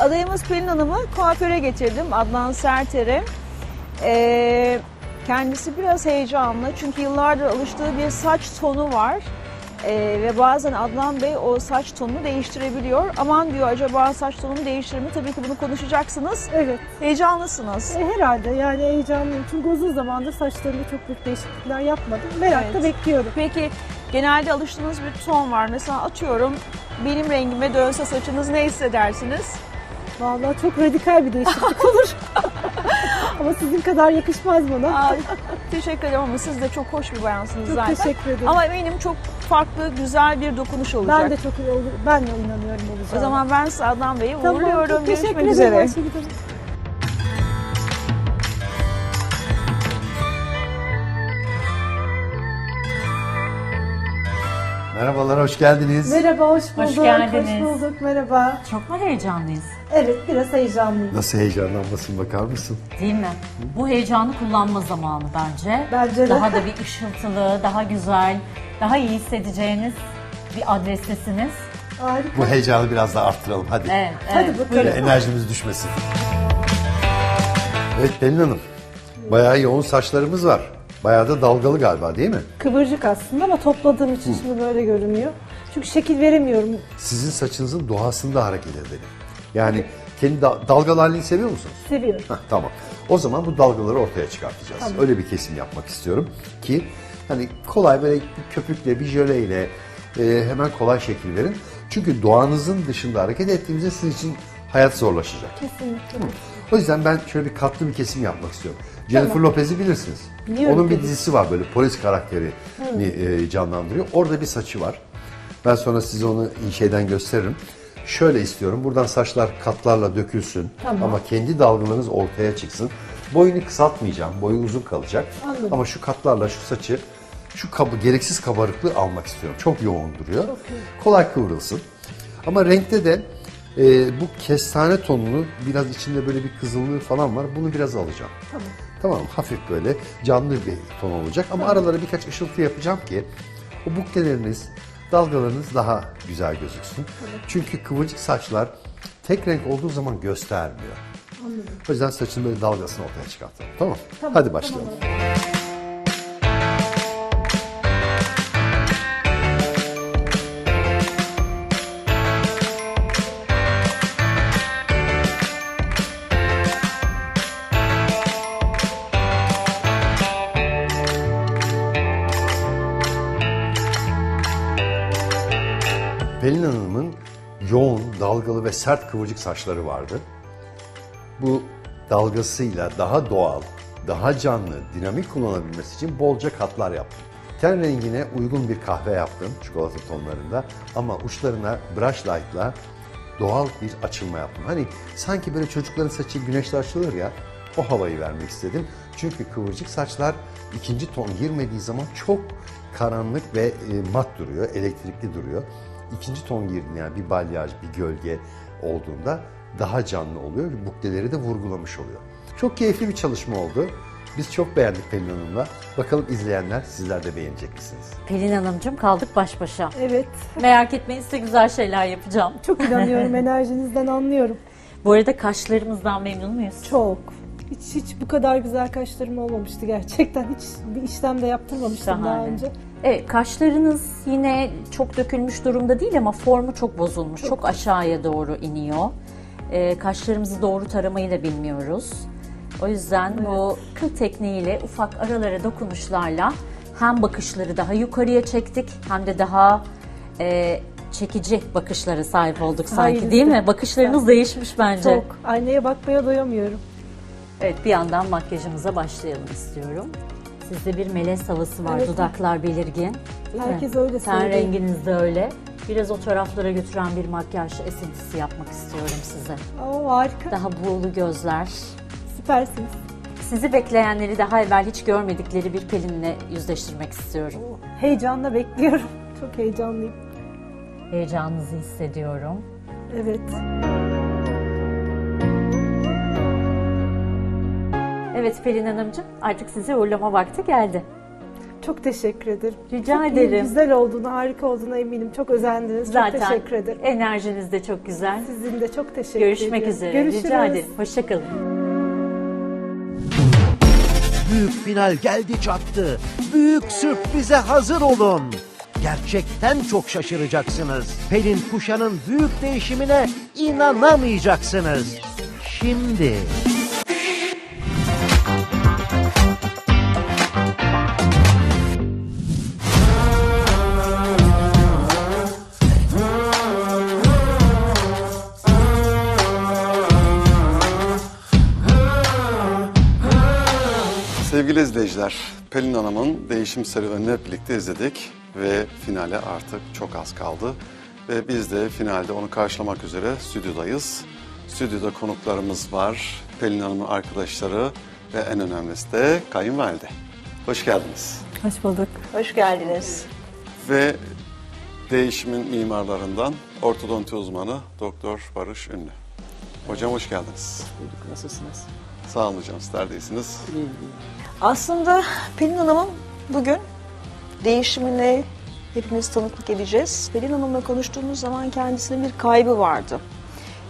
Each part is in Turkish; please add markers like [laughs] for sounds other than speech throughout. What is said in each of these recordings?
Adayımız Pelin Hanım'ı kuaföre getirdim. Adnan Serter'e. Ee, kendisi biraz heyecanlı çünkü yıllardır alıştığı bir saç tonu var. Ee, ve bazen Adnan Bey o saç tonunu değiştirebiliyor. Aman diyor acaba saç tonumu değiştirir mi? Tabii ki bunu konuşacaksınız. Evet. Heyecanlısınız. E, herhalde yani heyecanlıyım. Çünkü uzun zamandır saçlarımda çok büyük değişiklikler yapmadım. Merakla Evet. bekliyorum. Peki genelde alıştığınız bir ton var. Mesela atıyorum benim rengime dönse saçınız ne hissedersiniz? Vallahi çok radikal bir değişiklik [laughs] olur. Ama sizin kadar yakışmaz bana. Aa, teşekkür ederim ama siz de çok hoş bir bayansınız çok zaten. teşekkür ederim. Ama eminim çok farklı, güzel bir dokunuş olacak. ben de çok. Ben de inanıyorum olacağına. O zaman ben Adnan Bey'i Tamam, uğurluyorum. çok teşekkür Görüşmek ederim üzere. Ayşegül Hanım. Merhabalar, hoş geldiniz. Merhaba, hoş bulduk. Hoş geldiniz. Hoş bulduk, merhaba. Çok mu heyecanlıyız? Evet, biraz heyecanlıyım. Nasıl heyecanlanmasın bakar mısın? Değil mi? Bu heyecanı kullanma zamanı bence. Bence de. Daha da bir ışıltılı, daha güzel, daha iyi hissedeceğiniz bir adrestesiniz. Harika. Bu heyecanı biraz daha arttıralım hadi. Evet, Hadi evet. bakalım. Böyle enerjimiz düşmesin. Evet Pelin Hanım, bayağı yoğun saçlarımız var. Bayağı da dalgalı galiba değil mi? Kıvırcık aslında ama topladığım için şimdi böyle görünüyor. Çünkü şekil veremiyorum. Sizin saçınızın doğasında hareket edelim. Yani kendi da- dalgalı halini seviyor musunuz? Seviyorum. Heh, tamam. O zaman bu dalgaları ortaya çıkartacağız. Öyle bir kesim yapmak istiyorum ki hani kolay böyle bir köpükle, bir jöleyle e, hemen kolay şekil verin. Çünkü doğanızın dışında hareket ettiğimizde sizin için hayat zorlaşacak. Kesinlikle. O yüzden ben şöyle bir katlı bir kesim yapmak istiyorum. Jennifer Lopez'i bilirsiniz. Biliyorum Onun bir dizisi var böyle polis karakterini e, canlandırıyor. Orada bir saçı var. Ben sonra size onu şeyden gösteririm. Şöyle istiyorum. Buradan saçlar katlarla dökülsün. Tamam. Ama kendi dalgalarınız ortaya çıksın. Boyunu kısaltmayacağım. Boyu uzun kalacak. Anladım. Ama şu katlarla şu saçı şu kabı, gereksiz kabarıklığı almak istiyorum. Çok yoğun duruyor. Kolay kıvrılsın. Ama renkte de e, bu kestane tonunu biraz içinde böyle bir kızıllığı falan var. Bunu biraz alacağım. Tamam. Tamam hafif böyle canlı bir ton olacak ama aralara birkaç ışıltı yapacağım ki o bukleleriniz, dalgalarınız daha güzel gözüksün. Çünkü kıvırcık saçlar tek renk olduğu zaman göstermiyor. O yüzden saçın böyle dalgasını ortaya çıkartalım. Tamam. Tamam, Hadi başlayalım. Pelin Hanım'ın yoğun, dalgalı ve sert kıvırcık saçları vardı. Bu dalgasıyla daha doğal, daha canlı, dinamik kullanabilmesi için bolca katlar yaptım. Ten rengine uygun bir kahve yaptım çikolata tonlarında ama uçlarına brush light'la doğal bir açılma yaptım. Hani sanki böyle çocukların saçı güneşte açılır ya o havayı vermek istedim. Çünkü kıvırcık saçlar ikinci ton girmediği zaman çok karanlık ve e, mat duruyor, elektrikli duruyor. İkinci ton girdiğinde yani bir balyaj, bir gölge olduğunda daha canlı oluyor ve bukleleri de vurgulamış oluyor. Çok keyifli bir çalışma oldu. Biz çok beğendik Pelin Hanım'la. Bakalım izleyenler sizler de beğenecek misiniz? Pelin Hanımcığım kaldık baş başa. Evet. Merak etmeyin size güzel şeyler yapacağım. Çok inanıyorum. [laughs] enerjinizden anlıyorum. Bu arada kaşlarımızdan memnun muyuz? Çok. Hiç hiç bu kadar güzel kaşlarım olmamıştı gerçekten. Hiç bir işlem de yaptırmamıştım daha Şahane. önce. Evet kaşlarınız yine çok dökülmüş durumda değil ama formu çok bozulmuş. Çok, aşağıya doğru iniyor. Ee, kaşlarımızı doğru taramayı da bilmiyoruz. O yüzden bu kıl tekniğiyle ufak aralara dokunuşlarla hem bakışları daha yukarıya çektik hem de daha e, çekici bakışlara sahip olduk sanki Hayırlısı. değil mi? Bakışlarınız değişmiş bence. Çok. Aynaya bakmaya doyamıyorum. Evet bir yandan makyajımıza başlayalım istiyorum. Sizde bir melez havası var, Evet. dudaklar belirgin. Herkes öyle Ten söylüyor. renginiz de öyle. Biraz o taraflara götüren bir makyaj esintisi yapmak istiyorum size. Oo, harika. Daha buğulu gözler. Süpersiniz. Sizi bekleyenleri daha evvel hiç görmedikleri bir Pelin'le yüzleştirmek istiyorum. Heyecanla bekliyorum. [laughs] Çok heyecanlıyım. Heyecanınızı hissediyorum. Evet. Evet Pelin Hanımcığım artık sizi uğurlama vakti geldi. Çok teşekkür ederim. Rica Çok iyi, ederim. Güzel olduğunu, harika olduğuna eminim. Çok özendiniz. Zaten çok teşekkür ederim. enerjiniz de çok güzel. Sizin de çok teşekkür Görüşmek ediyorum. üzere. Görüşürüz. Rica ederim. Hoşçakalın. Büyük final geldi çattı. Büyük sürprize hazır olun. Gerçekten çok şaşıracaksınız. Pelin Kuşan'ın büyük değişimine inanamayacaksınız. Şimdi... Sevgili izleyiciler, Pelin Hanım'ın değişim serüvenini hep birlikte izledik ve finale artık çok az kaldı. Ve biz de finalde onu karşılamak üzere stüdyodayız. Stüdyoda konuklarımız var, Pelin Hanım'ın arkadaşları ve en önemlisi de kayınvalide. Hoş geldiniz. Hoş bulduk. Hoş geldiniz. Ve değişimin mimarlarından ortodonti uzmanı Doktor Barış Ünlü. Hocam hoş geldiniz. Nasılsınız? Sağ olun hocam, sizler de iyisiniz. İyi, iyi. Aslında Pelin Hanım'ın bugün değişimine hepimiz tanıklık edeceğiz. Pelin Hanım'la konuştuğumuz zaman kendisinin bir kaybı vardı.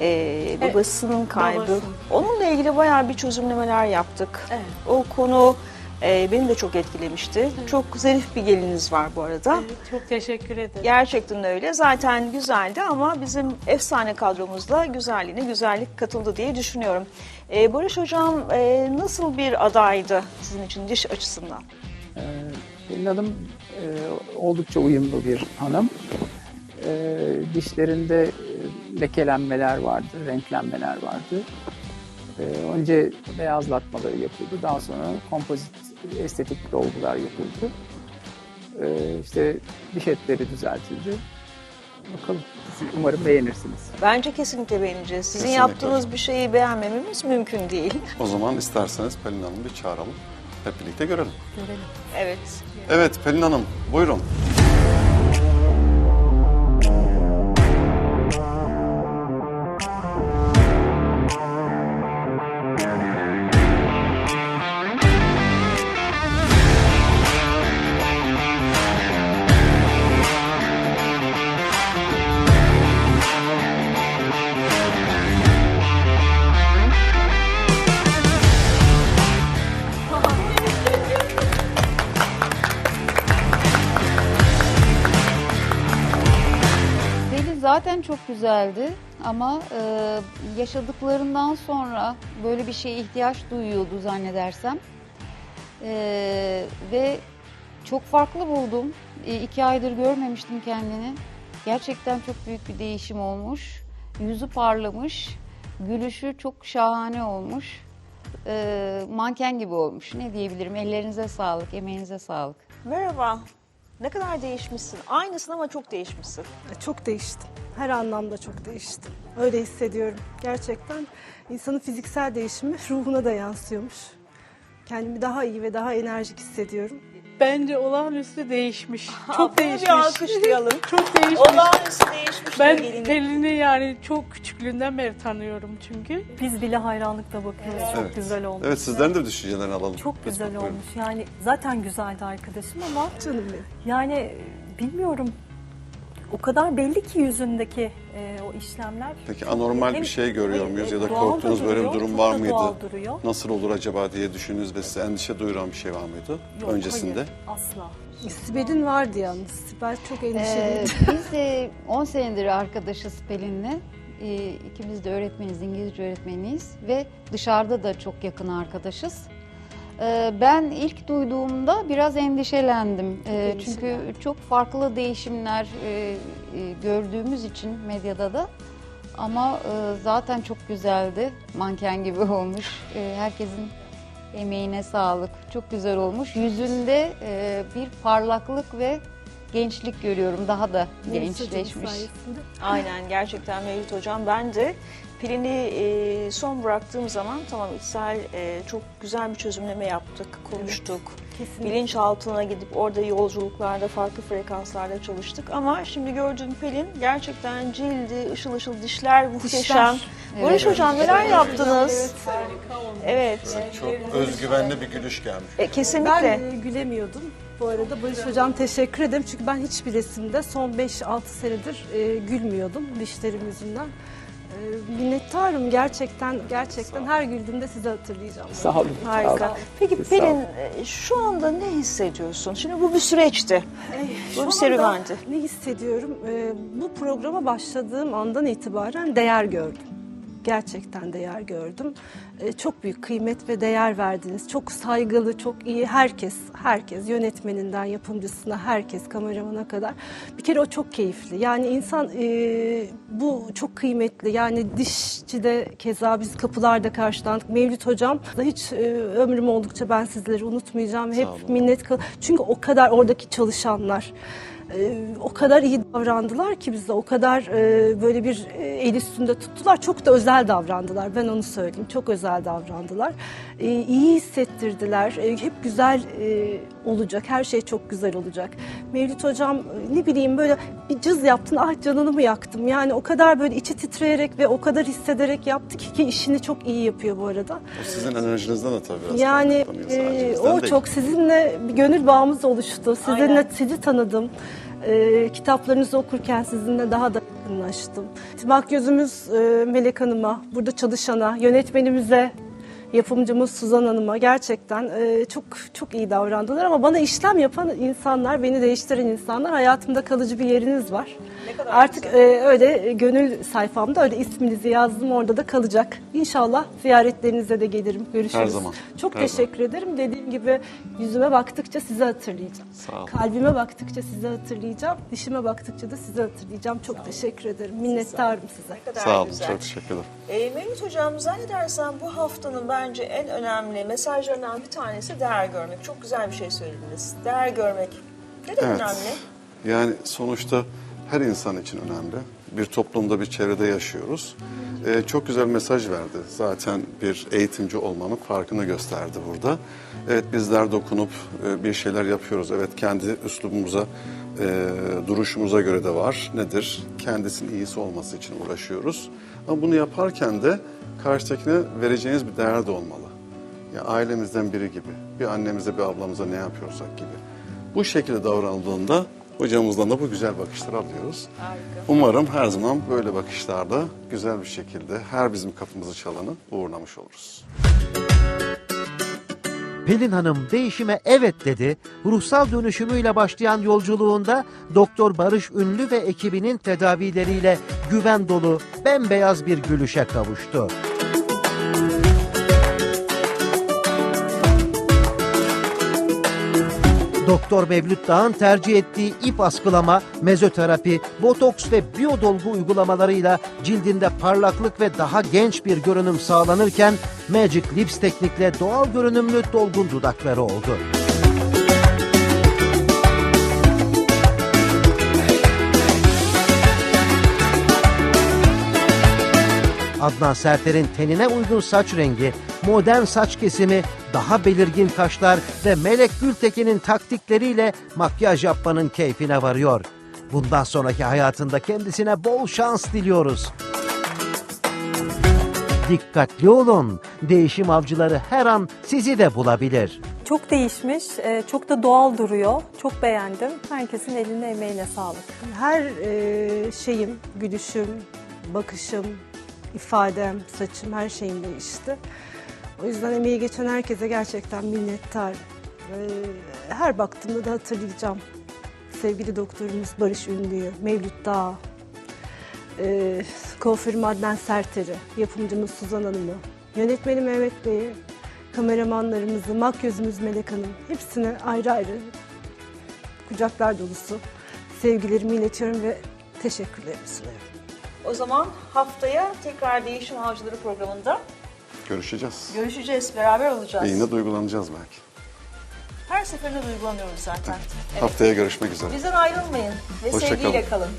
Ee, babasının kaybı. babası. Onunla ilgili bayağı bir çözümlemeler yaptık. O konu e, beni de çok etkilemişti. Çok zarif bir geliniz var bu arada. Çok teşekkür ederim. Gerçekten öyle. Zaten güzeldi ama bizim efsane kadromuzda güzelliğine güzellik katıldı diye düşünüyorum. Ee, Barış Hocam e, nasıl bir adaydı sizin için diş açısından? Ee, Pelin Hanım e, oldukça uyumlu bir hanım. Ee, dişlerinde e, lekelenmeler vardı, renklenmeler vardı. Ee, önce beyazlatmaları yapıldı, daha sonra kompozit estetik dolgular yapıldı. Ee, işte diş etleri düzeltildi. Bakalım, umarım beğenirsiniz. Bence kesinlikle beğeneceğiz. Sizin Kesinlikle yaptığınız hocam. bir şeyi beğenmememiz mümkün değil. O zaman isterseniz Pelin Hanım'ı bir çağıralım. Hep birlikte görelim. Evet. Evet Pelin Hanım buyurun. Güzeldi ama e, yaşadıklarından sonra böyle bir şeye ihtiyaç duyuyordu zannedersem. E, ve çok farklı buldum. E, iki aydır görmemiştim kendini. Gerçekten çok büyük bir değişim olmuş. Yüzü parlamış, gülüşü çok şahane olmuş. E, manken gibi olmuş. Ne diyebilirim? Ellerinize sağlık, emeğinize sağlık. Merhaba. Ne kadar değişmişsin. Aynısın ama çok değişmişsin. Çok değiştim. Her anlamda çok değiştim. Öyle hissediyorum. Gerçekten insanın fiziksel değişimi ruhuna da yansıyormuş. Kendimi daha iyi ve daha enerjik hissediyorum. Bence olağanüstü değişmiş. [laughs] Çok değişmiş. Bir alkışlayalım. [laughs] Çok değişmiş. Olağanüstü değişmiş Ben gelin. Pelin'i yani çok küçüklüğünden beri tanıyorum çünkü. Biz bile hayranlıkla bakıyoruz. Çok Evet. güzel olmuş. Evet sizlerin de düşüncelerini alalım. Çok güzel olmuş. Yani zaten güzeldi arkadaşım ama Canım benim. yani bilmiyorum. O kadar belli ki yüzündeki e, o işlemler. Peki anormal hem- bir şey görüyor muyuz e, ya da doğal da korktuğunuz böyle bir duruyor, durum çok var da mıydı? duruyor. Nasıl olur acaba diye düşündünüz ve size endişe duyuran bir şey var mıydı Yok, öncesinde? hayır, asla. Sibel'in vardı yalnız. Sibel çok Ee, endişeliydi. [laughs] biz de 10 senedir arkadaşız Pelin'le. Ee, ikimiz de öğretmeniz, İngilizce öğretmeniyiz ve dışarıda da çok yakın arkadaşız. Ee, ben ilk duyduğumda biraz endişelendim. Ee, çünkü çok farklı değişimler e, e, gördüğümüz için medyada da. Ama e, zaten çok güzeldi. Manken gibi [laughs] olmuş. Herkesin emeğine sağlık. Çok güzel olmuş. Yüzünde bir parlaklık ve gençlik görüyorum. Daha da Melisa'cığım gençleşmiş. Aynen gerçekten Mevlüt Hocam. Ben de pilini e, son bıraktığım zaman tamam içsel e, çok güzel bir çözümleme yaptık, konuştuk. Kesinlikle. Bilinçaltına gidip orada yolculuklarda farklı frekanslarda çalıştık. Ama şimdi gördüğüm Pelin gerçekten cildi, ışıl ışıl dişler muhteşem. Barış Evet. Hocam neler yaptınız? Evet. Çok özgüvenli bir gülüş gelmiş. E, kesinlikle. Ben e, gülemiyordum. Bu arada Barış Hocam teşekkür ederim. Çünkü ben hiçbir resimde son 5-6 senedir e, gülmüyordum dişlerim yüzünden. E, minnettarım gerçekten gerçekten her güldüğümde sizi hatırlayacağım. Sağ olun. sağ olun. Harika. Peki sağ olun. Pelin e, şu anda ne hissediyorsun? Şimdi bu bir süreçti. Şu Bu bir anda serüvendi. Ne hissediyorum? Ee, bu programa başladığım andan itibaren değer gördüm. Gerçekten değer gördüm. Ee, çok büyük kıymet ve değer verdiniz. Çok saygılı, çok iyi herkes, herkes yönetmeninden yapımcısına, herkes kameramana kadar. Bir kere o çok keyifli. Yani insan e, bu çok kıymetli. Yani dişçide keza biz kapılarda karşılandık. Mevlüt hocam da hiç e, ömrüm oldukça ben sizleri unutmayacağım. Hep minnet kal. Çünkü o kadar oradaki çalışanlar e, o kadar iyi davrandılar ki bize o kadar e, böyle bir e, el üstünde tuttular. Çok da özel davrandılar. Ben onu söyleyeyim. Çok özel davrandılar. E, iyi hissettirdiler. E, hep güzel e, olacak. Her şey çok güzel olacak. Mevlüt hocam ne bileyim böyle bir cız yaptın. Ah canını mı yaktım? Yani o kadar böyle içi titreyerek ve o kadar hissederek yaptı ki, ki işini çok iyi yapıyor bu arada. O sizin enerjinizden de tabii biraz Yani e, o değil. çok sizinle bir gönül bağımız oluştu. Sizinle Aynen. sizi tanıdım. E, kitaplarınızı okurken sizinle daha da yakınlaştım. Makyözümüz e, Melek Hanım'a, burada çalışana, yönetmenimize, yapımcımız Suzan Hanım'a gerçekten e, çok çok iyi davrandılar ama bana işlem yapan insanlar, beni değiştiren insanlar hayatımda kalıcı bir yeriniz var. Artık e, öyle gönül sayfamda öyle isminizi yazdım orada da kalacak. İnşallah ziyaretlerinize de gelirim, görüşürüz. Her zaman, Çok her teşekkür ederim. Dediğim gibi yüzüme baktıkça sizi hatırlayacağım. Sağ olun. Kalbime baktıkça sizi hatırlayacağım. Dişime baktıkça da sizi hatırlayacağım. Çok teşekkür ederim. Minnettarım size. kadar Sağ olun, güzel. çok teşekkür ederim. E, Mehmet Hocam zannedersem bu haftanın bence en önemli mesajlarından bir tanesi değer görmek. Çok güzel bir şey söylediniz. Değer görmek. Neden Evet. önemli? Yani sonuçta her insan için önemli. Bir toplumda, bir çevrede yaşıyoruz. Ee, çok güzel mesaj verdi. Zaten bir eğitimci olmanın farkını gösterdi burada. Evet bizler dokunup e, bir şeyler yapıyoruz. Evet kendi üslubumuza, e, duruşumuza göre de var. Nedir? Kendisinin iyisi olması için uğraşıyoruz. Ama bunu yaparken de karşıdakine vereceğiniz bir değer de olmalı. Ya ailemizden biri gibi, bir annemize, bir ablamıza ne yapıyorsak gibi. Bu şekilde davranıldığında hocamızdan da bu güzel bakışları alıyoruz. Umarım her zaman böyle bakışlarda güzel bir şekilde her bizim kapımızı çalanı uğurlamış oluruz. Pelin Hanım değişime evet dedi. Ruhsal dönüşümüyle başlayan yolculuğunda Doktor Barış Ünlü ve ekibinin tedavileriyle güven dolu, bembeyaz bir gülüşe kavuştu. Doktor Mevlüt Dağ'ın tercih ettiği ip askılama, mezoterapi, botoks ve biyodolgu uygulamalarıyla cildinde parlaklık ve daha genç bir görünüm sağlanırken Magic Lips teknikle doğal görünümlü dolgun dudakları oldu. Adnan Serter'in tenine uygun saç rengi, modern saç kesimi, daha belirgin kaşlar ve Melek Gültekin'in taktikleriyle makyaj yapmanın keyfine varıyor. Bundan sonraki hayatında kendisine bol şans diliyoruz. Dikkatli olun. Değişim avcıları her an sizi de bulabilir. Çok değişmiş, e, çok da doğal duruyor. Çok beğendim. Herkesin eline emeğine sağlık. Her e, şeyim, gülüşüm, bakışım, ifadem, saçım her şeyim değişti. O yüzden emeği geçen herkese gerçekten minnettar. E, her baktığımda da hatırlayacağım. Sevgili doktorumuz Barış Ünlü'yü, Mevlüt Dağ, e, kuaförüm Adnan Serter'i, yapımcımız Suzan Hanım'ı, yönetmeni Mehmet Bey'i, kameramanlarımızı, makyözümüz Melek Hanım, hepsine ayrı ayrı kucaklar dolusu sevgilerimi iletiyorum ve teşekkürlerimi sunuyorum. O zaman haftaya tekrar Değişim Avcıları programında Görüşeceğiz. görüşeceğiz, beraber olacağız. Yine duygulanacağız belki. Her seferinde duygulanıyoruz zaten. Evet. Haftaya görüşmek üzere. Bizden ayrılmayın ve Hoşça sevgiyle kalın. kalın.